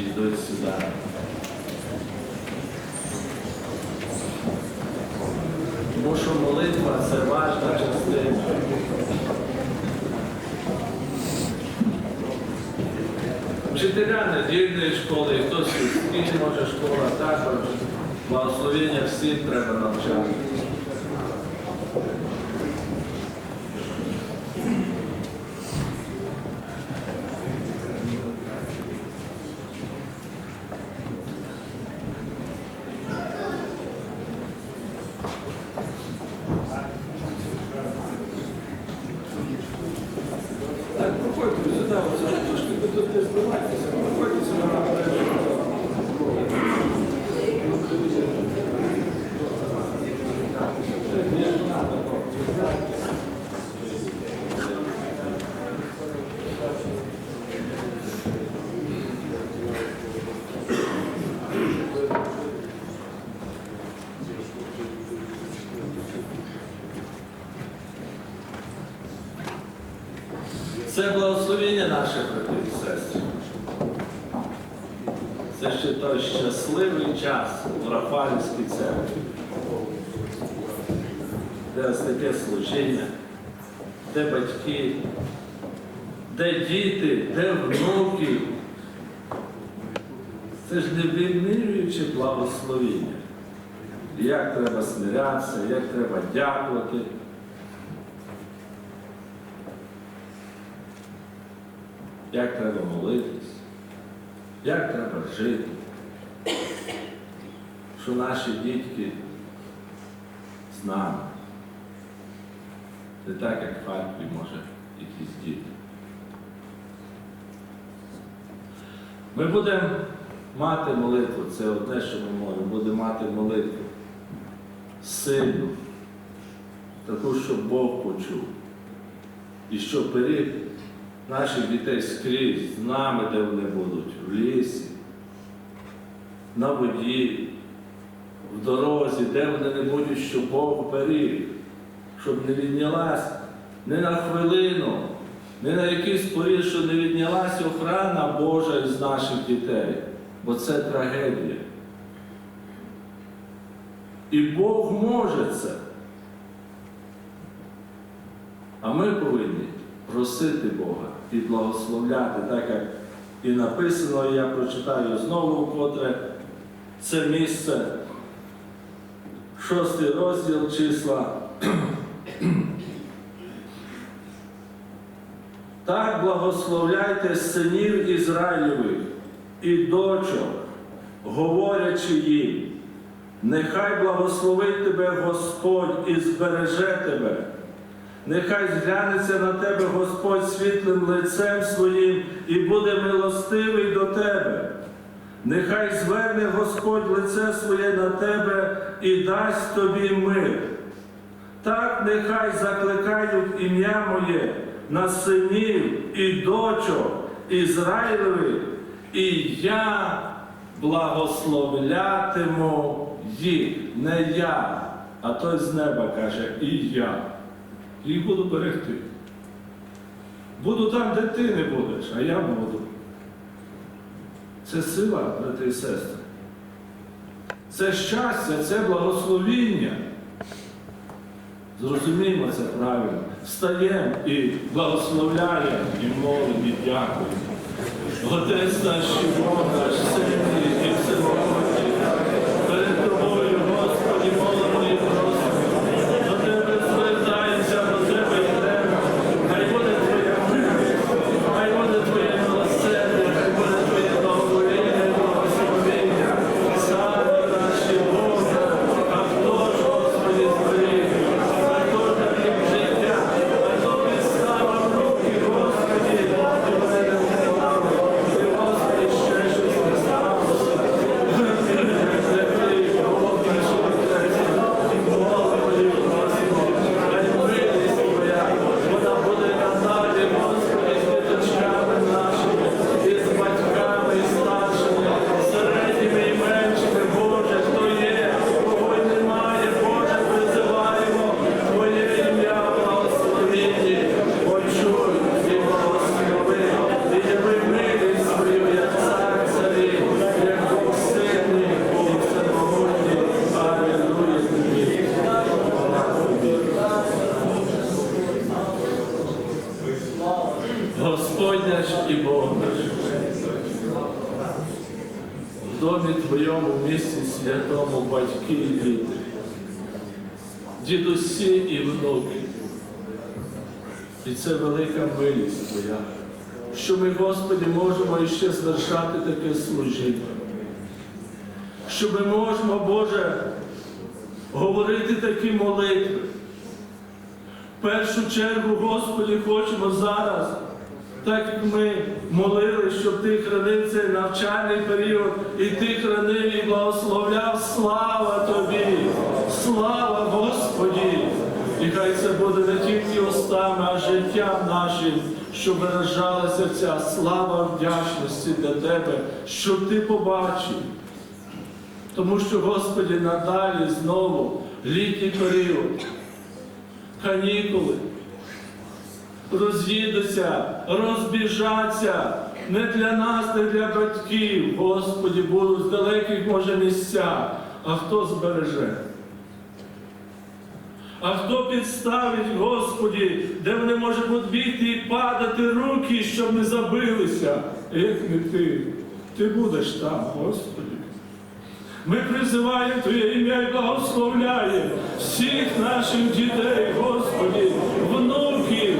йдуть сюди. Тому що молитва це важна частина. Вчителя недільної школи, хтось може школа також. Благословення всім треба навчати. Так, проходьте сюди, оце трошки ви тут не збивайтеся, проходьте сюди. Це благословення наше, брати і сестри. Це ще той щасливий час в Рафальській церкві, де ось таке служіння, де батьки, де діти, де внуки. Це ж не вимірюючи благословіння. Як треба смирятися, як треба дякувати. як треба молитись, як треба жити, що наші дітки з нами. Не так, як в Харкові, може, якісь діти. Ми будемо мати молитву, це одне, що ми можемо, будемо мати молитву сильну, таку, щоб Бог почув. І щоб перед наших дітей скрізь, з нами, де вони будуть, в лісі, на воді, в дорозі, де вони не будуть, щоб Бог беріг, щоб не віднялась не на хвилину, не на якийсь поріг, що не віднялась охрана Божа із наших дітей, бо це трагедія. І Бог може це. А ми повинні просити Бога і благословляти, так як і написано, і я прочитаю знову вкотре це місце, шостий розділ числа. Так благословляйте синів Ізраїльових і дочок, говорячи їм, нехай благословить тебе Господь і збереже тебе. Нехай зглянеться на тебе Господь світлим лицем своїм і буде милостивий до тебе. Нехай зверне Господь лице своє на тебе і дасть тобі мир. Так нехай закликають ім'я моє на синів і дочок Ізраїлевих, і я благословлятиму їх. Не я, а той з неба каже, і я їх буду берегти. Буду там, де ти не будеш, а я буду. Це сила, брати і сестри. Це щастя, це благословіння. Зрозуміємо це правильно. Встаємо і благословляємо, і молимо, і дякуємо. Отець наш, Бог наш, сильний Твоєму в місті святому батьки і діти, дідусі і внуки. І це велика милість Твоя, що ми, Господи, можемо іще звершати таке служіння. Що ми можемо, Боже, говорити такі молитви. В першу чергу, Господи, хочемо зараз, так як ми молили, щоб Ти хранив цей навчальний період, і Ти хранив і благословляв. Слава Тобі! Слава Господі! І хай це буде не тільки устами, а життям нашим, щоб виражалася ця слава вдячності для Тебе, щоб Ти побачив. Тому що, Господі, надалі знову літній період, канікули, роз'їдуться, розбіжаться не для нас, не для батьків, Господі, будуть в далеких, може, місцях, а хто збереже? А хто підставить, Господі, де вони можуть відбігти і падати руки, щоб не забилися? Як не ти? Ти будеш там, Господи. Ми призиваємо Твоє ім'я і благословляємо всіх наших дітей, Господі, внуків.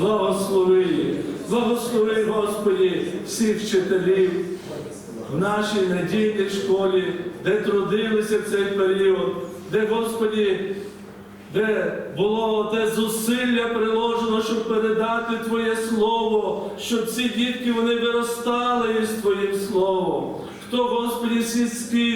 Благослови. Благослови, Господі, всіх вчителів в нашій недільній школі, де трудилися в цей період, де, Господі, де було те зусилля приложено, щоб передати Твоє Слово, щоб ці дітки вони виростали із Твоїм Словом. Хто, Господі,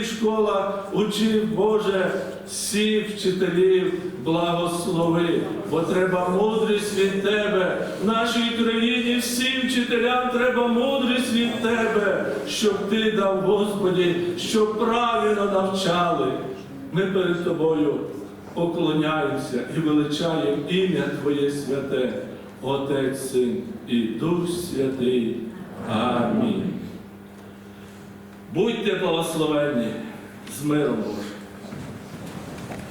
в школах учив, Боже, всіх вчителів благослови, бо треба мудрість від Тебе. В нашій країні всім вчителям треба мудрість від Тебе, щоб Ти дав, Господі, щоб правильно навчали. Ми перед Тобою поклоняємося і величаємо ім'я Твоє святе, Отець, Син і Дух Святий. Амінь. Будьте благословенні з миром.